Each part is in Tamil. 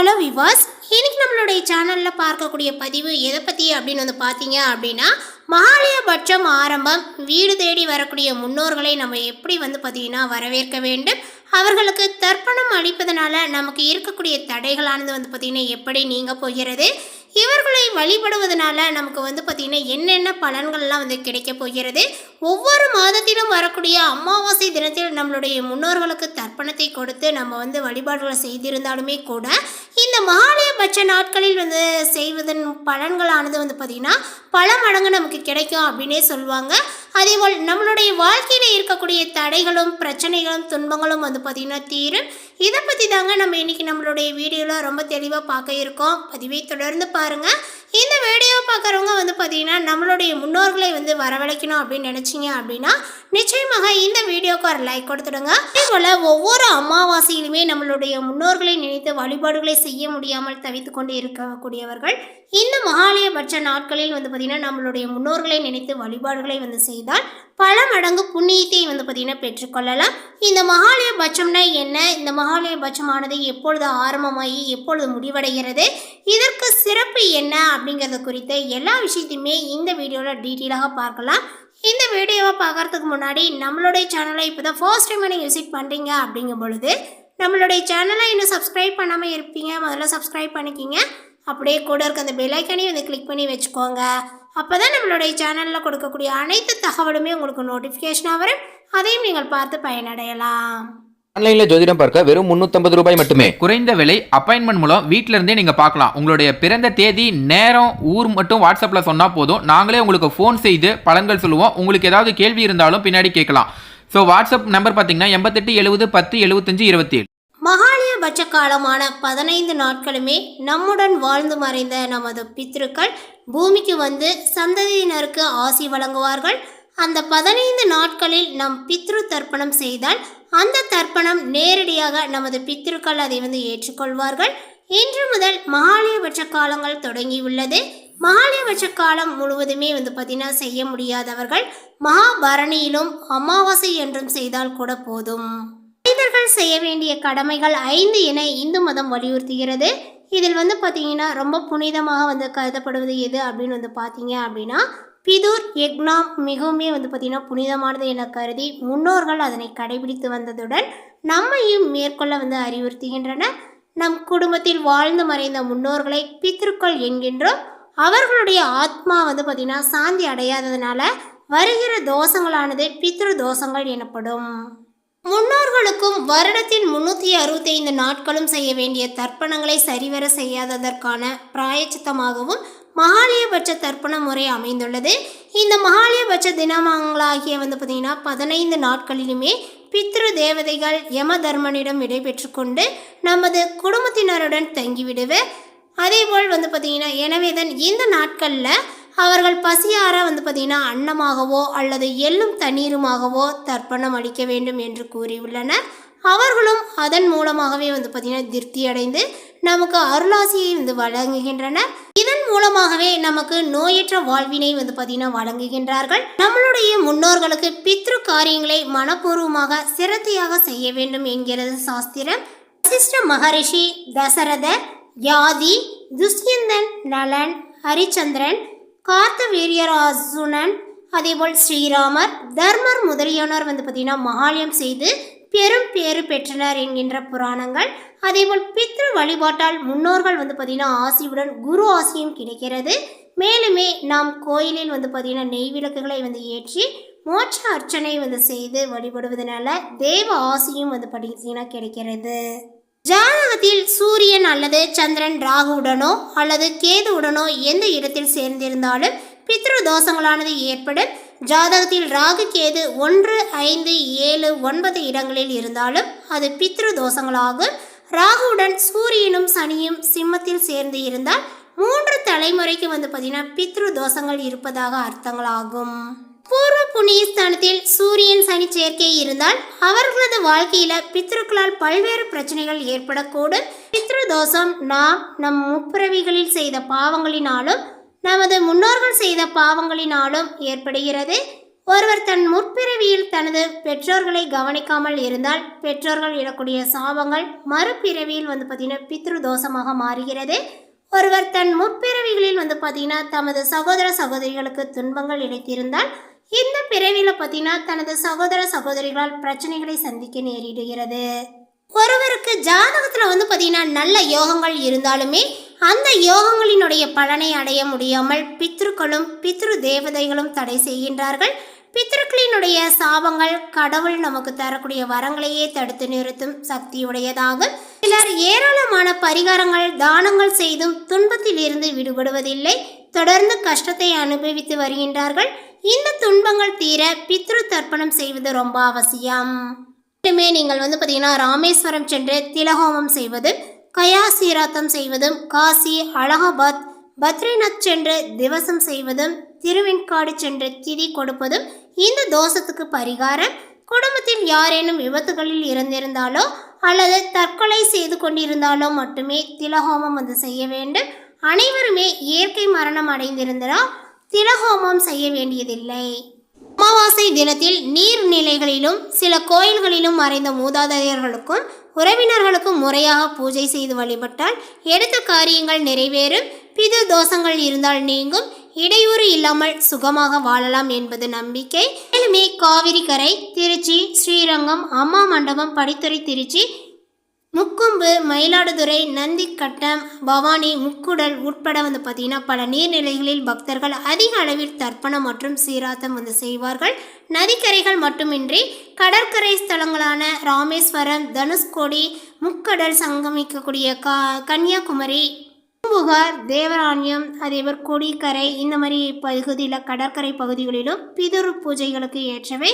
ஹலோ விவாஸ் இன்னைக்கு நம்மளுடைய சேனலில் பார்க்கக்கூடிய பதிவு எதை பற்றி அப்படின்னு வந்து பார்த்தீங்க அப்படின்னா மகாலயபட்சம் ஆரம்பம் வீடு தேடி வரக்கூடிய முன்னோர்களை நம்ம எப்படி வந்து பார்த்தீங்கன்னா வரவேற்க வேண்டும் அவர்களுக்கு தர்ப்பணம் அளிப்பதனால நமக்கு இருக்கக்கூடிய தடைகளானது வந்து பார்த்திங்கன்னா எப்படி நீங்க போகிறது இவர்களை வழிபடுவதனால நமக்கு வந்து பார்த்திங்கன்னா என்னென்ன பலன்கள்லாம் வந்து கிடைக்க போகிறது? ஒவ்வொரு மாதத்திலும் வரக்கூடிய அமாவாசை தினத்தில் நம்மளுடைய முன்னோர்களுக்கு தர்ப்பணத்தை கொடுத்து நம்ம வந்து வழிபாடுகளை செய்திருந்தாலுமே கூட இந்த மகாலயபட்ச நாட்களில் வந்து செய்வதன் பலன்களானது வந்து பார்த்திங்கன்னா பல மடங்கு நமக்கு கிடைக்கும் அப்படின்னே சொல்லுவாங்க. அதேபோல் நம்மளுடைய வாழ்க்கையில் இருக்கக்கூடிய தடைகளும் பிரச்சனைகளும் துன்பங்களும் வந்து பார்த்திங்கன்னா தீரும். இதை பற்றி தாங்க நம்ம இன்றைக்கி நம்மளுடைய வீடியோவில் ரொம்ப தெளிவாக பார்க்க இருக்கோம். பதிவை தொடர்ந்து பாருங்கள் இந்த வீடியோ பார்க்குறவங்க வந்து பார்த்திங்கன்னா நம்மளுடைய முன்னோர்களை வந்து வரவழைக்கணும் அப்படின்னு நினச்சிங்க அப்படின்னா நிச்சயமாக இந்த வீடியோக்கு ஒரு லைக் கொடுத்துடுங்க. அதே போல் ஒவ்வொரு அமாவாசையிலுமே நம்மளுடைய முன்னோர்களை நினைத்து வழிபாடுகளை செய்ய முடியாமல் தவித்து கொண்டு இருக்கக்கூடியவர்கள் இந்த மகாலயபட்ச நாட்களில் வந்து பார்த்திங்கன்னா நம்மளுடைய முன்னோர்களை நினைத்து வழிபாடுகளை வந்து செய்தால் பல மடங்கு புண்ணியத்தை வந்து பார்த்திங்கன்னா பெற்றுக்கொள்ளலாம் இந்த மகாலயபட்சம்னா என்ன? இந்த மகாலயபட்சமானது எப்பொழுது ஆரம்பமாகி எப்பொழுது முடிவடைகிறது? இதற்கு சிறப்பு என்ன அப்படிங்கிறது குறித்த எல்லா விஷயத்தையுமே இந்த வீடியோவில் டீட்டெயிலாக பார்க்கலாம். இந்த வீடியோவை பார்க்கறதுக்கு முன்னாடி நம்மளுடைய சேனலை இப்போ தான் ஃபர்ஸ்ட் டைம் நீங்கள் விசிட் பண்ணுறீங்க அப்படிங்கும் பொழுது நம்மளுடைய சேனலை இன்னும் சப்ஸ்கிரைப் பண்ணாமல் இருப்பீங்க. முதல்ல சப்ஸ்கிரைப் பண்ணிக்கிங்க. அப்படியே கூட இருக்க அந்த பெல்லைக்கனையும் வந்து கிளிக் பண்ணி வச்சுக்கோங்க. அப்போ தான் நம்மளுடைய சேனலில் கொடுக்கக்கூடிய அனைத்து தகவலுமே உங்களுக்கு நோட்டிஃபிகேஷனாக வரும். அதையும் நீங்கள் பார்த்து பயனடையலாம். ஆன்லைன்ல ஜோதிடம் பார்க்க வெறும் 350 ரூபாய் மட்டுமே. குறைந்த விலை அப்பாயின்மெண்ட் மூலம் வீட்ல இருந்தே நீங்க பார்க்கலாம். உங்களுடைய பிறந்த தேதி நேரம் ஊர் மட்டும் வாட்ஸ்அப்ல சொன்னா போதும். நாங்களே உங்களுக்கு ஃபோன் செய்து பலன்கள் சொல்லுவோம். உங்களுக்கு ஏதாவது கேள்வி இருந்தாலும் பின்னாடி கேட்கலாம். ஸோ வாட்ஸ்அப் நம்பர் பார்த்தீங்கன்னா எண்பத்தெட்டு எழுபது பத்து எழுபத்தஞ்சு இருபத்தி மகாலய பட்ச காலமான பதினைந்து நாட்களுமே நம்முடன் வாழ்ந்து மறைந்த நமது பித்ருக்கள் பூமிக்கு வந்து சந்ததியினருக்கு ஆசி வழங்குவார்கள். அந்த பதினைந்து நாட்களில் நம் பித்ரு தர்ப்பணம் செய்தால் அந்த தர்ப்பணம் நேரடியாக நமது பித்ருக்கள் அதை வந்து ஏற்றுக்கொள்வார்கள். இன்று முதல் மகாலயபட்ச காலங்கள் தொடங்கியுள்ளது. மகாலயபட்ச காலம் முழுவதுமே வந்து பார்த்தீங்கன்னா செய்ய முடியாதவர்கள் மகாபரணியிலும் அமாவாசை என்றும் செய்தால் கூட போதும். மனிதர்கள் செய்ய வேண்டிய கடமைகள் ஐந்து என இந்து மதம் வலியுறுத்துகிறது. இதில் வந்து பார்த்தீங்கன்னா ரொம்ப புனிதமாக வந்து கருதப்படுவது எது அப்படின்னு வந்து பார்த்தீங்க அப்படின்னா பிதுர் யக்னாம் மிகவுமே வந்து பார்த்திங்கன்னா புனிதமானது என கருதி முன்னோர்கள் அதனை கடைபிடித்து வந்ததுடன் நம்மையும் மேற்கொள்ள வந்து அறிவுறுத்துகின்றன. நம் குடும்பத்தில் வாழ்ந்து மறைந்த முன்னோர்களை பித்ருக்கள் என்கின்றோம். அவர்களுடைய ஆத்மா வந்து பார்த்திங்கன்னா சாந்தி அடையாததுனால வருகிற தோஷங்களானது பித்ரு தோஷங்கள் எனப்படும். முன்னோர்களுக்கும் வருடத்தின் முன்னூற்றி அறுபத்தைந்து நாட்களும் செய்ய வேண்டிய தர்ப்பணங்களை சரிவர செய்யாததற்கான பிராயச்சித்தமாகவும் மகாலயபட்ச தர்ப்பண முறை அமைந்துள்ளது. இந்த மகாலயபட்ச தினமாங்களாகிய வந்து பார்த்திங்கன்னா பதினைந்து நாட்களிலுமே பித்ரு தேவதைகள் யம தர்மனிடம் விடைபெற்று கொண்டு நமது குடும்பத்தினருடன் தங்கிவிடுவர். அதேபோல் வந்து பார்த்திங்கன்னா எனவே தான் இந்த நாட்களில் அவர்கள் பசியார வந்து பார்த்திங்கன்னா அன்னமாகவோ அல்லது எள்ளும் தண்ணீருமாகவோ தர்ப்பணம் அளிக்க வேண்டும் என்று கூறியுள்ளனர். அவர்களும் அதன் மூலமாகவே வந்து பார்த்திங்கன்னா திருப்தி அடைந்து நமக்கு அருளாசியை வந்து வழங்குகின்றனர். இதன் மூலமாகவே நமக்கு நோயற்ற வாழ்வினை வந்து பார்த்திங்கன்னா வழங்குகின்றார்கள். நம்மளுடைய முன்னோர்களுக்கு பித்ரு காரியங்களை மனப்பூர்வமாக சிரத்தையாக செய்ய வேண்டும் என்கிறது சாஸ்திரம். வசிஷ்ட மகரிஷி தசரதர் யாதி துஷ்யந்தன் நலன் ஹரிச்சந்திரன் காத்த வீரியராசுனன் அதேபோல் ஸ்ரீராமர் தர்மர் முதலியோனர் வந்து பார்த்திங்கன்னா மகாலயம் செய்து பெரும் பேறு பெற்றனர் என்கின்ற புராணங்கள். அதேபோல் பித்ரு வழிபாட்டால் முன்னோர்கள் வந்து பார்த்திங்கன்னா ஆசியுடன் குரு ஆசியும் கிடைக்கிறது. மேலுமே நாம் கோயிலில் வந்து பார்த்திங்கன்னா நெய் விளக்குகளை வந்து ஏற்றி மோட்ச அர்ச்சனை வந்து செய்து வழிபடுவதனால தேவ ஆசியும் வந்து பார்த்திங்கன்னா கிடைக்கிறது. ஜாதகத்தில் சூரியன் அல்லது சந்திரன் ராகுவுடனோ அல்லது கேதுவுடனோ எந்த இடத்தில் சேர்ந்திருந்தாலும் பித்ரு தோஷங்களானது ஏற்படும். ஜாதகத்தில் ராகு கேது ஒன்று ஐந்து ஏழு ஒன்பது இடங்களில் இருந்தாலும் அது பித்ரு தோஷங்களாகும். ராகுவுடன் சூரியனும் சனியும் சிம்மத்தில் சேர்ந்து இருந்தால் மூன்று தலைமுறைக்கு வந்து பார்த்தீங்கன்னா பித்ரு தோஷங்கள் இருப்பதாக அர்த்தங்களாகும். பூர்வ புண்ணிய ஸ்தானத்தில் சூரியன் சனி சேர்க்கை இருந்தால் அவர்களது வாழ்க்கையில பித்ருக்களால் பல்வேறு பிரச்சனைகள் ஏற்படக்கூடும். பித்ரு தோஷம் நாம் நம் முப்பிறவிகளில் செய்த பாவங்களினாலும் நமது முன்னோர்கள் செய்த பாவங்களினாலும் ஏற்படுகிறது. ஒருவர் தன் முற்பிறவியில் தனது பெற்றோர்களை கவனிக்காமல் இருந்தால் பெற்றோர்கள் இடக்கூடிய சாபங்கள் மறுபிறவியில் வந்து பார்த்தீங்கன்னா பித்ரு தோஷமாக மாறுகிறது. ஒருவர் தன் முற்பிறவிகளில் வந்து பார்த்தீங்கன்னா தமது சகோதர சகோதரிகளுக்கு துன்பங்கள் இழைத்திருந்தால் இந்த பிறவியில் பார்த்தீங்கன்னா தனது சகோதர சகோதரிகளால் பிரச்சனைகளை சந்திக்க நேரிடுகிறது. ஒருவருக்கு ஜாதகத்தில் வந்து பார்த்தீங்கன்னா நல்ல யோகங்கள் இருந்தாலுமே அந்த யோகங்களினுடைய பலனை அடைய முடியாமல் பித்ருக்களும் பித்ரு தேவதைகளும் தடை செய்கின்றார்கள். பித்ருக்களினுடைய சாபங்கள் கடவுள் நமக்கு தரக்கூடிய வரங்களையே தடுத்து நிறுத்தும் சக்தியுடையதாகும். சிலர் ஏராளமான பரிகாரங்கள் தானங்கள் செய்தும் துன்பத்தில் இருந்து விடுபடுவதில்லை. தொடர்ந்து கஷ்டத்தை அனுபவித்து வருகின்றார்கள். இந்த துன்பங்கள் தீர பித்ரு தர்ப்பணம் செய்வது ரொம்ப அவசியம். மட்டுமே நீங்கள் வந்து பார்த்தீங்கன்னா ராமேஸ்வரம் சென்று திலஹோமம் செய்வது கயா சீராத்தம் செய்வதும் காசி அலகாபாத் பத்ரிநாத் சென்று திவசம் செய்வதும் திருவெண்காடு சென்று திதி கொடுப்பதும் இந்த தோஷத்துக்கு பரிகாரம். குடும்பத்தில் யாரேனும் விபத்துகளில் இருந்திருந்தாலோ அல்லது தற்கொலை செய்து கொண்டிருந்தாலோ மட்டுமே திலஹோமம் வந்து செய்ய வேண்டும். அனைவருமே இயற்கை மரணம் அடைந்திருந்தால் திலஹோமம் செய்ய வேண்டியதில்லை. அமாவாசை தினத்தில் நீர்நிலைகளிலும் சில கோயில்களிலும் மறைந்த மூதாதையர்களுக்கும் உறவினர்களுக்கும் முறையாக பூஜை செய்து வழிபட்டால் எடுத்த காரியங்கள் நிறைவேறும். பிது தோஷங்கள் இருந்தால் நீங்கும். இடையூறு இல்லாமல் சுகமாக வாழலாம் என்பது நம்பிக்கை. மேலுமே காவிரி கரை திருச்சி ஸ்ரீரங்கம் அம்மா மண்டபம் படித்துறை திருச்சி முக்கொம்பு மயிலாடுதுறை நந்திக்கட்டம் பவானி முக்குடல் உட்பட வந்து பார்த்திங்கன்னா பல நீர்நிலைகளில் பக்தர்கள் அதிக அளவில் தர்ப்பணம் மற்றும் சீராத்தம் வந்து செய்வார்கள். நதிக்கரைகள் மட்டுமின்றி கடற்கரை ஸ்தலங்களான ராமேஸ்வரம் தனுஷ்கோடி முக்கடல் சங்கமிக்கக்கூடிய கா கன்னியாகுமரி பூம்புகார் தேவராணியம் அதேபோல் கொடிக்கரை இந்த மாதிரி பகுதியில் கடற்கரை பகுதிகளிலும் பிதுரு பூஜைகளுக்கு ஏற்றவை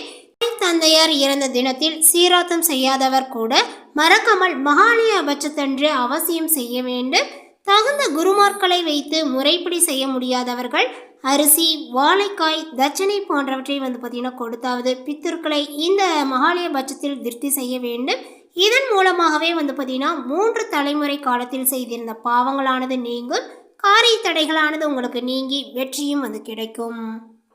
தந்தையார் இறந்த தினத்தில் சீராத்தம் செய்யாதவர் கூட மறக்காமல் மகாலய அபட்சத்தன்று அவசியம் செய்ய வேண்டும். தகுந்த குருமார்களை வைத்து முறைப்படி செய்ய முடியாதவர்கள் அரிசி வாழைக்காய் தட்சணை போன்றவற்றை வந்து பார்த்தீங்கன்னா கொடுத்தாவது பித்தர்களை இந்த மகாலய பட்சத்தில் திருப்தி செய்ய வேண்டும். இதன் மூலமாகவே வந்து பார்த்தீங்கன்னா மூன்று தலைமுறை காலத்தில் செய்திருந்த பாவங்களானது நீங்கும் காரிய தடைகளானது உங்களுக்கு நீங்கி வெற்றியும் வந்து கிடைக்கும்.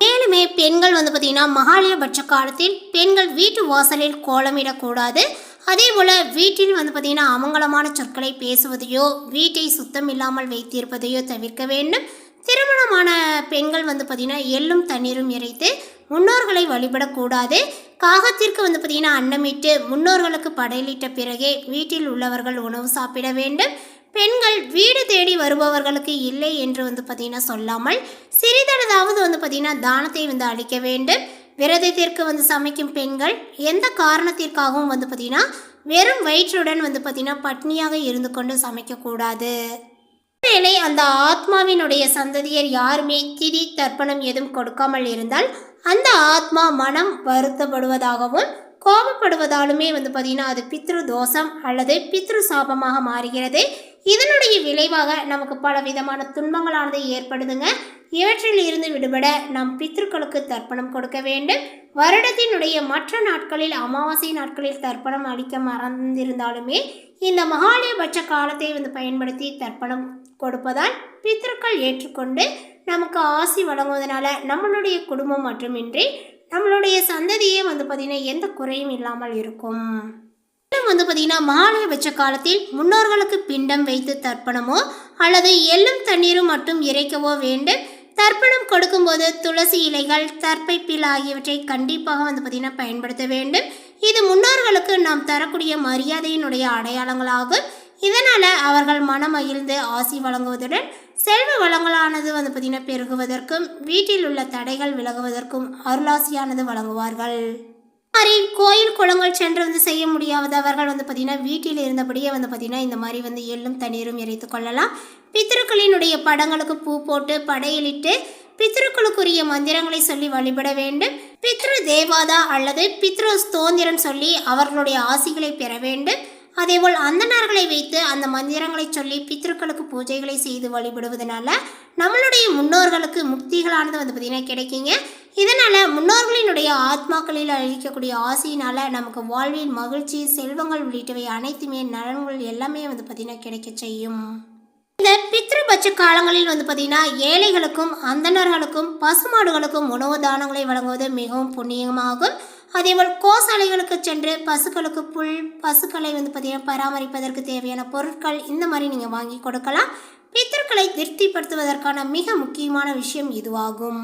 மேலுமே பெண்கள் வந்து பார்த்தீங்கன்னா மகாலயபட்ச காலத்தில் பெண்கள் வீட்டு வாசலில் கோலமிடக்கூடாது. அதே போல் வீட்டில் வந்து பார்த்தீங்கன்னா அமங்கலமான சொற்களை பேசுவதையோ வீட்டை சுத்தம் இல்லாமல் வைத்திருப்பதையோ தவிர்க்க வேண்டும். திருமணமான பெண்கள் வந்து பார்த்திங்கன்னா எள்ளும் தண்ணீரும் இறைத்து முன்னோர்களை வழிபடக்கூடாது காகத்திற்கு வந்து பார்த்தீங்கன்னா அன்னமிட்டு முன்னோர்களுக்கு படையலிட்ட பிறகே வீட்டில் உள்ளவர்கள் உணவு சாப்பிட வேண்டும். பெண்கள் வீடு தேடி வருபவர்களுக்கு இல்லை என்று வந்து பார்த்தீங்கன்னா சொல்லாமல் சிறிதளதாவது வந்து பார்த்திங்கன்னா தானத்தை வந்து அளிக்க வேண்டும். விரதத்திற்கு வந்து சமைக்கும் பெண்கள் எந்த காரணத்திற்காகவும் வந்து பார்த்தீங்கன்னா வெறும் வயிற்றுடன் வந்து பார்த்தீங்கன்னா பட்னியாக இருந்து கொண்டு சமைக்கக்கூடாது ஒருவேளை அந்த ஆத்மாவினுடைய சந்ததியர் யாருமே திதி தர்ப்பணம் எதுவும் கொடுக்காமல் இருந்தால் அந்த ஆத்மா மனம் வருத்தப்படுவதாகவும் கோபப்படுவதாலுமே வந்து பார்த்தீங்கன்னா அது பித்ரு தோஷம் அல்லது பித்ரு சாபமாக மாறுகிறது. இதனுடைய விளைவாக நமக்கு பல விதமான துன்பங்களானது ஏற்படுதுங்க. இவற்றில் இருந்து விடுபட நம் பித்ருக்களுக்கு தர்ப்பணம் கொடுக்க வேண்டும். வருடத்தினுடைய மற்ற நாட்களில் அமாவாசை நாட்களில் தர்ப்பணம் அளிக்க மறந்திருந்தாலுமே இந்த மகாலயபட்ச காலத்தை வந்து பயன்படுத்தி தர்ப்பணம் கொடுப்பதால் பித்ருக்கள் ஏற்றுக்கொண்டு நமக்கு ஆசி வழங்குவதனால நம்மளுடைய குடும்பம் மட்டுமின்றி நம்மளுடைய சந்ததியே வந்து பார்த்திங்கன்னா எந்த குறையும் இல்லாமல் இருக்கும். இன்னும் வந்து பார்த்திங்கன்னா மகாலயபட்ச காலத்தில் முன்னோர்களுக்கு பிண்டம் வைத்து தர்ப்பணமோ அல்லது எள்ளும் தண்ணீரும் மட்டும் இறைக்கவோ வேண்டும். தர்ப்பணம் கொடுக்கும்போது துளசி இலைகள் தர்ப்பைப்பில் ஆகியவற்றை கண்டிப்பாக வந்து பார்த்திங்கன்னா பயன்படுத்த வேண்டும். இது முன்னோர்களுக்கு நாம் தரக்கூடிய மரியாதையினுடைய அடையாளங்களாகும். இதனால் அவர்கள் மனமகிழ்ந்து ஆசி வழங்குவதுடன் செல்வ வளங்களானது வந்து பார்த்திங்கன்னா பெருகுவதற்கும் வீட்டில் உள்ள தடைகள் விலகுவதற்கும் அருளாசியானது வழங்குவார்கள். மாதிரி கோயில் குளங்கள் சென்று வந்து செய்ய முடியாதவர்கள் வந்து பார்த்திங்கன்னா வீட்டில் இருந்தபடியே வந்து பார்த்திங்கன்னா இந்த மாதிரி வந்து எள்ளும் தண்ணீரும் இறைத்து கொள்ளலாம். பித்திருக்களினுடைய படங்களுக்கு பூ போட்டு படையலிட்டு பித்ருக்களுக்குரிய மந்திரங்களை சொல்லி வழிபட வேண்டும். பித்ரு தேவாதா அல்லது பித்ரு ஸ்தோந்திரன் சொல்லி அவர்களுடைய ஆசிகளை பெற வேண்டும். அதேபோல் அந்தனார்களை வைத்து அந்த மந்திரங்களை சொல்லி பித்ருக்களுக்கு பூஜைகளை செய்து வழிபடுவதனால நம்மளுடைய முன்னோர்களுக்கு முக்திகளானது வந்து பார்த்திங்கன்னா கிடைக்குங்க. இதனால் முன்னோர்களினுடைய ஆத்மாக்களில் அழிக்கக்கூடிய ஆசையினால் நமக்கு வாழ்வில் மகிழ்ச்சி செல்வங்கள் உள்ளிட்டவை அனைத்துமே நலன்கள் எல்லாமே வந்து பார்த்திங்கன்னா கிடைக்க செய்யும். இந்த பித்ருபட்ச காலங்களில் வந்து பார்த்திங்கன்னா ஏழைகளுக்கும் அந்தணர்களுக்கும் பசுமாடுகளுக்கும் உணவு தானங்களை வழங்குவது மிகவும் புண்ணியமாகும். அதேபோல் கோசாலைகளுக்கு சென்று பசுக்களுக்கு புல் பசுக்களை வந்து பார்த்திங்கன்னா பராமரிப்பதற்கு தேவையான பொருட்கள் இந்த மாதிரி நீங்கள் வாங்கி கொடுக்கலாம். பித்தர்களை திருப்திப்படுத்துவதற்கான மிக முக்கியமான விஷயம் இதுவாகும்.